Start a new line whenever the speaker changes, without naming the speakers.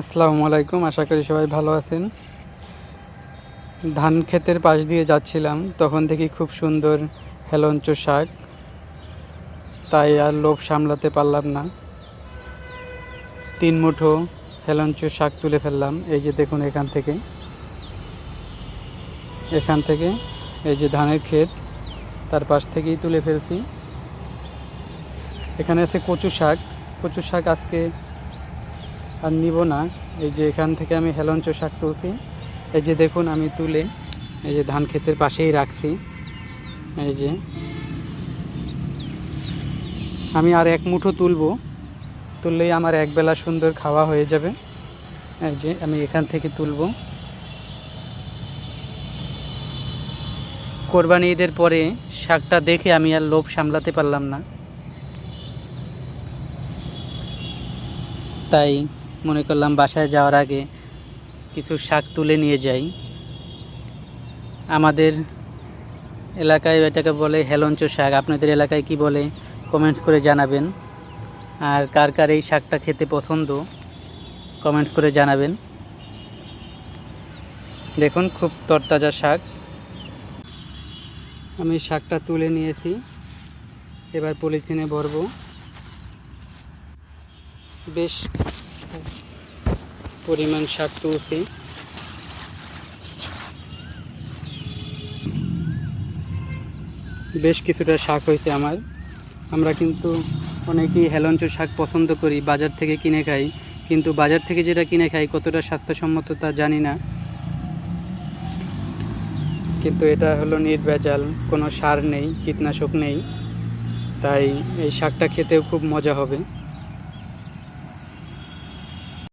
আসসালামু আলাইকুম, আশা করি সবাই ভালো আছেন। ধান ক্ষেতের পাশ দিয়ে যাচ্ছিলাম, তখন দেখি খুব সুন্দর হেলঞ্চ শাক। তাই আর লোভ সামলাতে পারলাম না। তিন মুঠো হেলঞ্চ শাক তুলে ফেললাম, এই যে দেখুন এখান থেকে। এখান থেকে এই যে ধানের ক্ষেত, তার পাশ থেকেই তুলে ফেলছি। এখানে আছে কচু শাক। কচু শাক আজকে আর নিব না। এই যে এখান থেকে আমি হেলঞ্চ শাক তুলছি। এই যে দেখুন, আমি তুলে এই যে ধান ক্ষেতের পাশেই রাখছি। এই যে আমি আর এক মুঠো তুলবো। তুললেই আমার একবেলা সুন্দর খাওয়া হয়ে যাবে। এই যে আমি এখান থেকে তুলবো। কোরবানি ঈদের পরে শাকটা দেখে আমি আর লোভ সামলাতে পারলাম না। তাই মনে করলাম বাসায় যাওয়ার আগে কিছু শাক তুলে নিয়ে যাই। আমাদের এলাকায় এটাকে বলে হেলঞ্চ শাক। আপনাদের এলাকায় কি বলে কমেন্টস করে জানাবেন। আর কার কার এই শাকটা খেতে পছন্দ, কমেন্টস করে জানাবেন। দেখুন, খুব তরতাজা শাক। আমি শাকটা তুলে নিয়েছি। এবার পলিথিনে ভরবো। বেশ পরিমাণ শাক তুলছি। বেশ কিছুটা শাক হয়েছে আমার। আমরা কিন্তু অনেকেই হেলঞ্চ শাক পছন্দ করি, বাজার থেকে কিনে খাই। কিন্তু বাজার থেকে যেটা কিনে খাই, কতটা স্বাস্থ্যসম্মত তা জানি না। কিন্তু এটা হলো নির্ভেজাল, কোনো সার নেই, কীটনাশক নেই। তাই এই শাকটা খেতেও খুব মজা হবে।